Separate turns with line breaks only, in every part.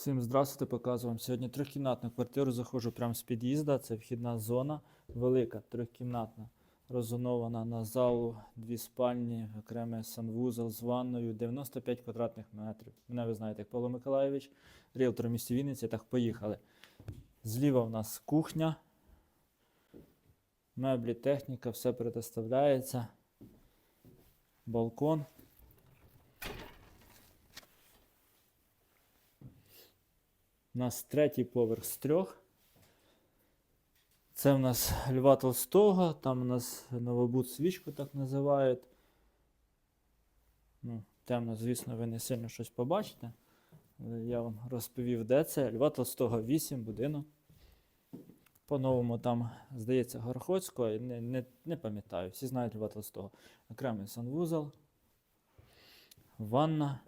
Всім здравствуйте, показую вам сьогодні трьохкімнатну квартиру. Заходжу прямо з під'їзда. Це вхідна зона, велика, трьохкімнатна, розонована на залу, дві спальні, окремий санвузол з ванною, 95 квадратних метрів. Мене ви знаєте, як Павло Миколайович, ріелтор місті Вінниці. Так, поїхали. Зліва в нас кухня, меблі, техніка, все предоставляється. Балкон. У нас третій поверх з трьох. Це в нас Льва Толстого, там у нас новобуд свічку так називають. Ну, темно, звісно, ви не сильно щось побачите. Я вам розповів, де це. Льва Толстого 8, будинок. По-новому там, здається, Горохоцького, не, не, не пам'ятаю. Всі знають Льва Толстого. Окремий санвузол, ванна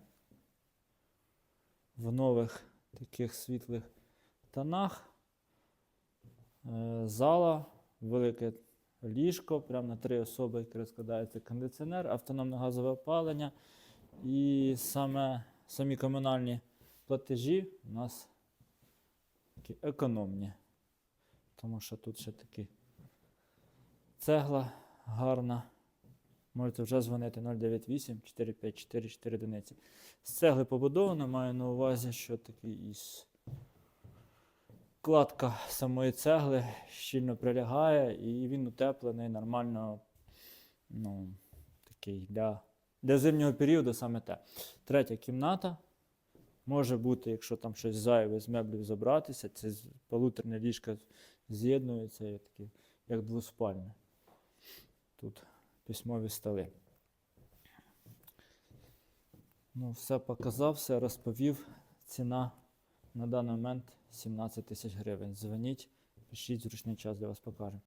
в нових таких світлих тонах. Е, Зала, велике ліжко, прямо на три особи, яке розкладається кондиціонер, автономне газове опалення. І саме, самі комунальні платежі у нас такі економні. Тому що тут ще такі цегла гарна. Можете вже дзвонити 098 454 4 одиниці. З цегли побудовано, маю на увазі, що такий із кладка самої цегли щільно прилягає, і він утеплений нормально. Ну, такий для, для зимнього періоду саме те. Третя кімната. Може бути, якщо там щось зайве з меблів забратися, це полуторне ліжко з'єднується, як двоспальне. Тут письмові столи. Ну, все показав, все розповів. Ціна на даний момент 17 тисяч гривень. Дзвоніть, пишіть зручний час, для вас покажемо.